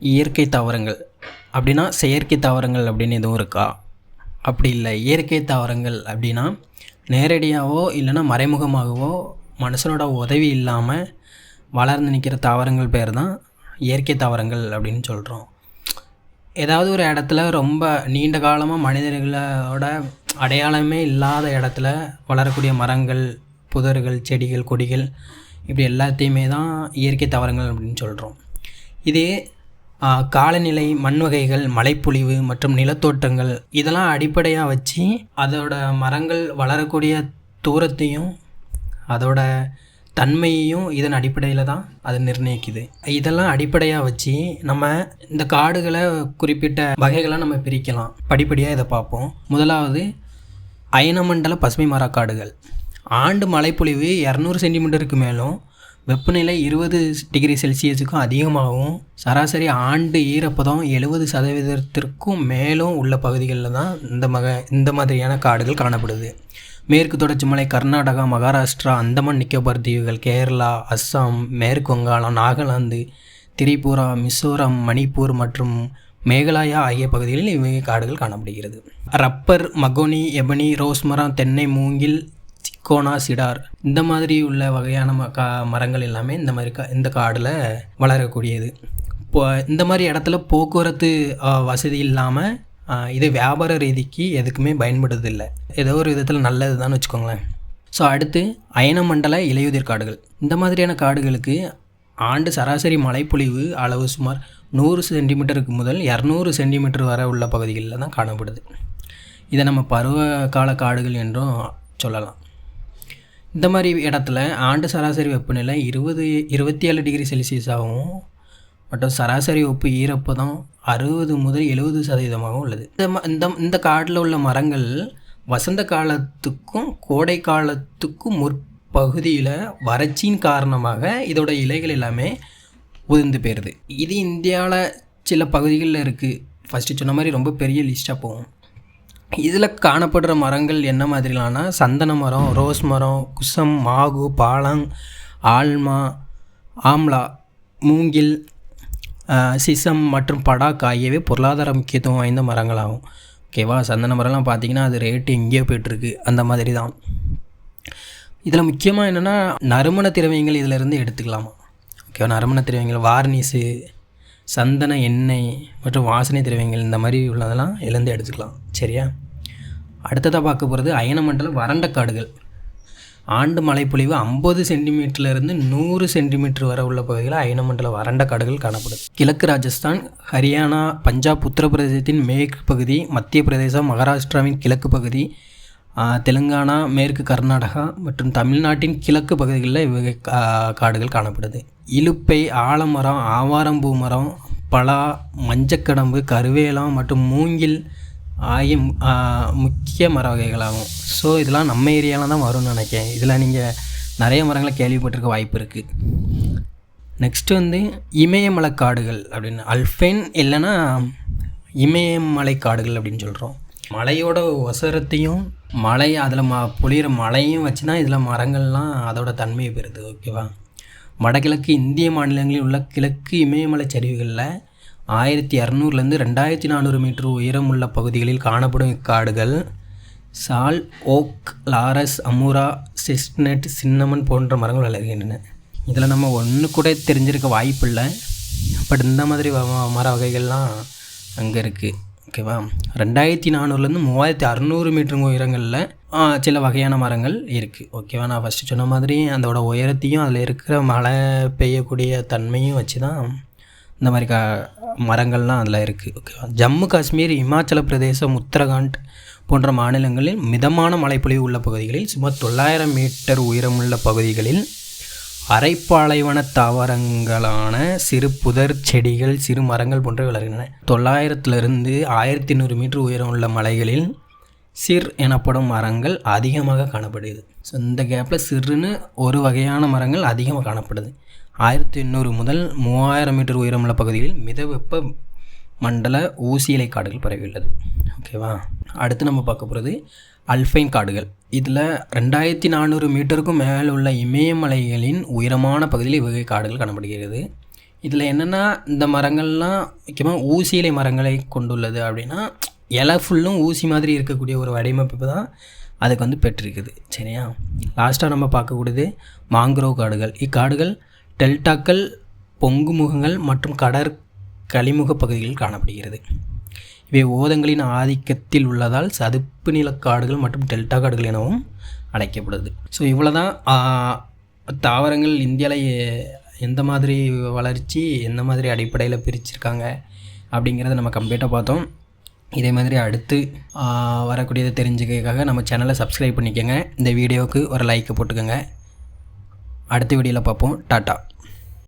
இயற்கை தாவரங்கள். அப்படின்னா செயற்கை தாவரங்கள் அப்படின்னு எதுவும் இருக்கா? அப்படி இல்லை. இயற்கை தாவரங்கள் அப்படின்னா நேரடியாகவோ இல்லைன்னா மறைமுகமாகவோ மனுஷனோட உதவி இல்லாமல் வளர்ந்து நிற்கிற தாவரங்கள் பேர் தான் இயற்கை தாவரங்கள் அப்படின்னு சொல்கிறோம் ஏதாவது ஒரு இடத்துல ரொம்ப நீண்ட காலமாக மனிதர்களோட அடையாளமே இல்லாத இடத்துல வளரக்கூடிய மரங்கள் புதர்கள் செடிகள் கொடிகள் இப்படி எல்லாத்தையுமே தான் இயற்கை தாவரங்கள் அப்படின்னு சொல்கிறோம் இதே காலநிலை மண் வகைகள் மழைப்பொழிவு மற்றும் நிலத்தோட்டங்கள் இதெல்லாம் அடிப்படையாக வச்சு அதோட மரங்கள் வளரக்கூடிய தூரத்தையும் அதோட தன்மையையும் இதன் அடிப்படையில் தான் அது நிர்ணயிக்குது. இதெல்லாம் அடிப்படையாக வச்சு நம்ம இந்த காடுகளை குறிப்பிட்ட வகைகளை நம்ம பிரிக்கலாம். படிப்படியாக இதை பார்ப்போம். முதலாவது அயனமண்டல பசுமை மரக்காடுகள். ஆண்டு மழைப்பொழிவு இரநூறு சென்டிமீட்டருக்கு மேலும் வெப்பநிலை இருபது டிகிரி செல்சியஸுக்கும் அதிகமாகவும் சராசரி ஆண்டு ஈரப்பதம் எழுபது சதவீதத்திற்கும் மேலும் உள்ள பகுதிகளில் தான் இந்த மக இந்த மாதிரியான காடுகள் காணப்படுது. மேற்கு தொடர்ச்சி மலை கர்நாடகா மகாராஷ்டிரா அந்தமான் நிக்கோபார் தீவுகள் கேரளா அஸ்ஸாம் மேற்கு வங்காளம் நாகாலாந்து திரிபுரா மிசோரம் மணிப்பூர் மற்றும் மேகாலயா ஆகிய பகுதிகளில் இவை காடுகள் காணப்படுகிறது. ரப்பர் மகோனி எபனி ரோஸ்மரம் தென்னை மூங்கில் சிக்கோனா சிடார் இந்த மாதிரி உள்ள வகையான ம கா மரங்கள் எல்லாமே இந்த மாதிரி கா இந்த காடில் வளரக்கூடியது. இப்போ இந்த மாதிரி இடத்துல போக்குவரத்து வசதி இல்லாமல் இது வியாபார ரீதிக்கு எதுக்குமே பயன்படுறதில்லை. ஏதோ ஒரு விதத்தில் நல்லது தான் வச்சுக்கோங்களேன். ஸோ அடுத்து அயனமண்டல இலையுதிர் காடுகள். இந்த மாதிரியான காடுகளுக்கு ஆண்டு சராசரி மழைப்பொழிவு அளவு சுமார் நூறு சென்டிமீட்டருக்கு முதல் இரநூறு சென்டிமீட்டர் வரை உள்ள பகுதிகளில் தான் காணப்படுது. இதை நம்ம பருவ கால காடுகள் என்றும் சொல்லலாம். இந்த மாதிரி இடத்துல ஆண்டு சராசரி வெப்பநிலை இருபது இருபத்தி ஏழு டிகிரி செல்சியஸாகவும் மற்றும் சராசரி வெப்பு ஈரப்பதம் அறுபது முதல் எழுபது சதவீதமாகவும் உள்ளது. இந்த இந்த இந்த காட்டில் உள்ள மரங்கள் வசந்த காலத்துக்கும் கோடை காலத்துக்கும் முற்பகுதியில் வறட்சியின் காரணமாக இதோட இலைகள் எல்லாமே உதிர்ந்து போயிடுது இது இந்தியாவில் சில பகுதிகளில் இருக்குது ஃபஸ்ட்டு சொன்ன மாதிரி ரொம்ப பெரிய லிஸ்ட்டாக போகும். இதில் காணப்படுற மரங்கள் என்ன மாதிரிலான்னா சந்தன மரம் ரோஸ் மரம் குசம் மாகு பாலங் ஆல்மா ஆம்லா மூங்கில் சிசம் மற்றும் படாக் ஆகியவை பொருளாதார முக்கியத்துவம் வாய்ந்த மரங்களாகும். ஓகேவா சந்தன மரம்லாம் பார்த்தீங்கன்னா அது ரேட்டு எங்கேயோ போயிட்டுருக்கு. அந்த மாதிரி தான். இதில் முக்கியமாக என்னென்னா நறுமண திரவியங்கள் இதிலிருந்து எடுத்துக்கலாமா? ஓகேவா நறுமண திரவியங்கள் வார்னிஸு சந்தன எண்ணெய் மற்றும் வாசனை திரவியங்கள் இந்த மாதிரி உள்ளதெல்லாம் இழந்து எடுத்துக்கலாம். சரியா? அடுத்ததாக பார்க்க போகிறது அயனமண்டல வறண்ட காடுகள் ஆண்டு மழைப்பொழிவு ஐம்பது சென்டிமீட்டர்லேருந்து நூறு சென்டிமீட்டர் வரை உள்ள பகுதியில் அயனமண்டல வறண்ட காடுகள் காணப்படுது. கிழக்கு ராஜஸ்தான் ஹரியானா பஞ்சாப் உத்தரப்பிரதேசத்தின் மேற்கு பகுதி மத்திய பிரதேசம் மகாராஷ்டிராவின் கிழக்கு பகுதி தெலுங்கானா மேற்கு கர்நாடகா மற்றும் தமிழ்நாட்டின் கிழக்கு பகுதிகளில் இவ்வகை கா- காடுகள் காணப்படுது. இலுப்பை ஆலமரம் ஆவாரம்பூ மரம் பலா மஞ்சக்கடம்பு கருவேலம் மற்றும் மூங்கில் ஆகிய முக்கிய மர வகைகளாகும். ஸோ இதெல்லாம் நம்ம ஏரியாவில் தான் வரும்னு நினைக்கிறேன். இதில் நீங்கள் நிறைய மரங்களை கேள்விப்பட்டிருக்க வாய்ப்பு இருக்குது நெக்ஸ்ட் வந்து இமயமலை காடுகள் அப்படின்னு. அல்ஃபைன் இல்லைன்னா இமயமலை காடுகள் அப்படின்னு சொல்கிறோம் மலையோட ஒசரத்தையும் மலை அதில் ம பொழியிற மழையும் வச்சு தான் இதில் மரங்கள்லாம் அதோட தன்மையை பெறுது ஓகேவா? வடகிழக்கு இந்திய மாநிலங்களில் உள்ள கிழக்கு இமயமலை சரிவுகளில் ஆயிரத்தி இரநூறுலேருந்து ரெண்டாயிரத்தி நானூறு மீட்டர் உயரமுள்ள பகுதிகளில் காணப்படும் இக்காடுகள் sal oak laurus amoora chestnut cinnamon போன்ற மரங்கள் வளர்கின்றன. இதில் நம்ம ஒன்று கூட தெரிஞ்சிருக்க வாய்ப்பில்லை பட் இந்த மாதிரி மர வகைகள்லாம் அங்கே இருக்குது ஓகேவா ரெண்டாயிரத்தி நானூறுலேருந்து மூவாயிரத்தி அறநூறு மீட்டர் உயரங்களில் சில வகையான மரங்கள் இருக்குது ஓகேவா நான் ஃபஸ்ட்டு சொன்ன மாதிரி அதோட உயரத்தையும் அதில் இருக்கிற மழை பெய்யக்கூடிய தன்மையும் வச்சு தான் இந்த மாதிரி கா மரங்கள்லாம் அதில் இருக்குது ஓகேவா ஜம்மு காஷ்மீர் இமாச்சல பிரதேசம் உத்தரகாண்ட் போன்ற மாநிலங்களில் மிதமான மழைப்பொழிவு உள்ள பகுதிகளில் சுமார் தொள்ளாயிரம் மீட்டர் உயரமுள்ள பகுதிகளில் அரைப்பாலைவன தாவரங்களான சிறு புதர் செடிகள் சிறு மரங்கள் போன்றவை வளர்கின்றன. தொள்ளாயிரத்திலிருந்து ஆயிரத்தி நூறு மீட்டர் உயரம் உள்ள மலைகளில் சிர் எனப்படும் மரங்கள் அதிகமாக காணப்படுகிறது. ஸோ இந்த கேப்பில் சிறுன்னு ஒரு வகையான மரங்கள் அதிகமாக காணப்படுது. ஆயிரத்தி எண்ணூறு முதல் மூவாயிரம் மீட்டர் உயரமுள்ள பகுதிகளில் மிதவெப்ப மண்டல ஊசியிலை காடுகள் பரவியுள்ளது. ஓகேவா அடுத்து நம்ம பார்க்க போகிறது அல்ஃபைன் காடுகள். இதில் ரெண்டாயிரத்தி நானூறு மீட்டருக்கும் மேலே உள்ள இமயமலைகளின் உயரமான பகுதியில் இவ்வகை காடுகள் காணப்படுகிறது. இதில் என்னென்னா இந்த மரங்கள்லாம் முக்கியமாக ஊசி இலை மரங்களை கொண்டுள்ளது அப்படின்னா இலை ஃபுல்லும் ஊசி மாதிரி இருக்கக்கூடிய ஒரு வடிவமைப்பு தான் அதுக்கு வந்து பெற்றிருக்குது. சரியா? லாஸ்ட்டாக நம்ம பார்க்கக்கூடியது மாங்க்ரோவ் காடுகள். இக்காடுகள் டெல்டாக்கள் பொங்குமுகங்கள் மற்றும் கடற் கழிமுக பகுதிகளில் காணப்படுகிறது. இவை ஓதங்களின் ஆதிக்கத்தில் உள்ளதால் சதுப்பு நிலக்காடுகள் மற்றும் டெல்டா காடுகள் எனவும் அழைக்கப்படுது. ஸோ இவ்வளோ தான் தாவரங்கள் இந்தியாவில் எந்த மாதிரி வளர்ச்சி எந்த மாதிரி அடிப்படையில் பிரிச்சிருக்காங்க அப்படிங்கிறத நம்ம கம்ப்ளீட்டாக பார்த்தோம். இதே மாதிரி அடுத்து வரக்கூடியதை தெரிஞ்சுக்கிறதுக்காக நம்ம சேனலை சப்ஸ்கிரைப் பண்ணிக்கோங்க. இந்த வீடியோவுக்கு ஒரு லைக்கை போட்டுக்கோங்க. அடுத்த வீடியோவில் பார்ப்போம். டாட்டா.